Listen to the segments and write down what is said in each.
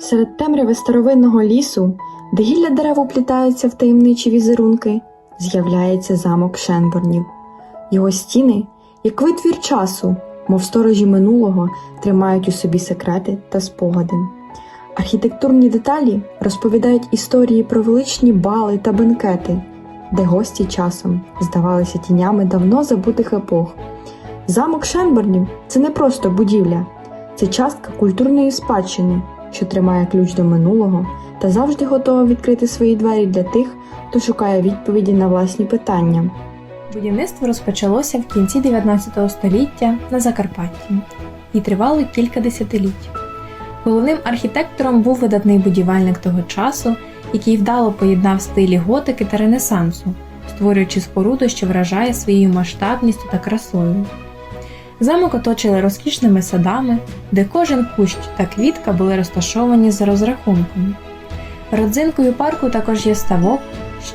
Серед темряви старовинного лісу, де гілля дерев уплітаються в таємничі візерунки, з'являється замок Шенборнів. Його стіни, як витвір часу, мов сторожі минулого, тримають у собі секрети та спогади. Архітектурні деталі розповідають історії про величні бали та бенкети, де гості часом здавалися тінями давно забутих епох. Замок Шенборнів це не просто будівля, це частка культурної спадщини, що тримає ключ до минулого та завжди готова відкрити свої двері для тих, хто шукає відповіді на власні питання. Будівництво розпочалося в кінці 19 століття на Закарпатті і тривало кілька десятиліть. Головним архітектором був видатний будівельник того часу, який вдало поєднав стилі готики та ренесансу, створюючи споруду, що вражає своєю масштабністю та красою. Замок оточили розкішними садами, де кожен кущ та квітка були розташовані за розрахунком. Родзинкою парку також є ставок,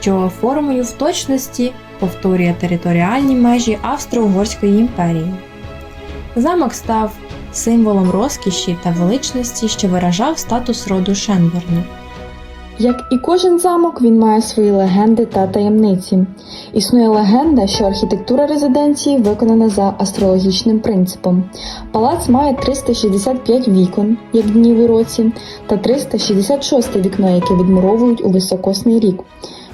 що формою в точності повторює територіальні межі Австро-Угорської імперії. Замок став символом розкіші та величності, що виражав статус роду Шенборнів. Як і кожен замок, він має свої легенди та таємниці. Існує легенда, що архітектура резиденції виконана за астрологічним принципом. Палац має 365 вікон, як днів у році, та 366 вікно, яке відмуровують у високосний рік,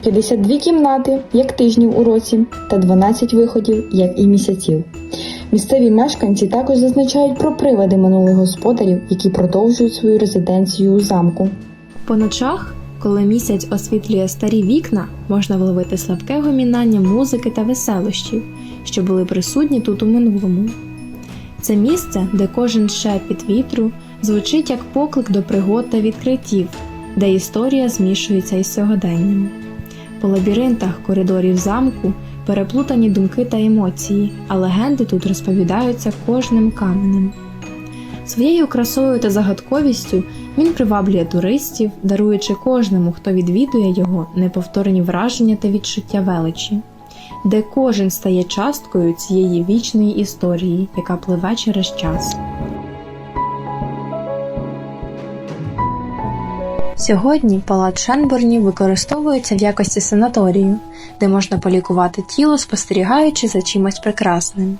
52 кімнати, як тижнів у році, та 12 виходів, як і місяців. Місцеві мешканці також зазначають про приводи минулих господарів, які продовжують свою резиденцію у замку. По ночах, коли місяць освітлює старі вікна, можна вловити слабке гомінання музики та веселощів, що були присутні тут у минулому. Це місце, де кожен шепіт вітру звучить як поклик до пригод та відкриттів, де історія змішується із сьогоденням. По лабіринтах коридорів замку переплутані думки та емоції, а легенди тут розповідаються кожним каменем. Своєю красою та загадковістю він приваблює туристів, даруючи кожному, хто відвідує його, неповторні враження та відчуття величі, де кожен стає часткою цієї вічної історії, яка пливе через час. Сьогодні палац Шенборнів використовується в якості санаторію, де можна полікувати тіло, спостерігаючи за чимось прекрасним.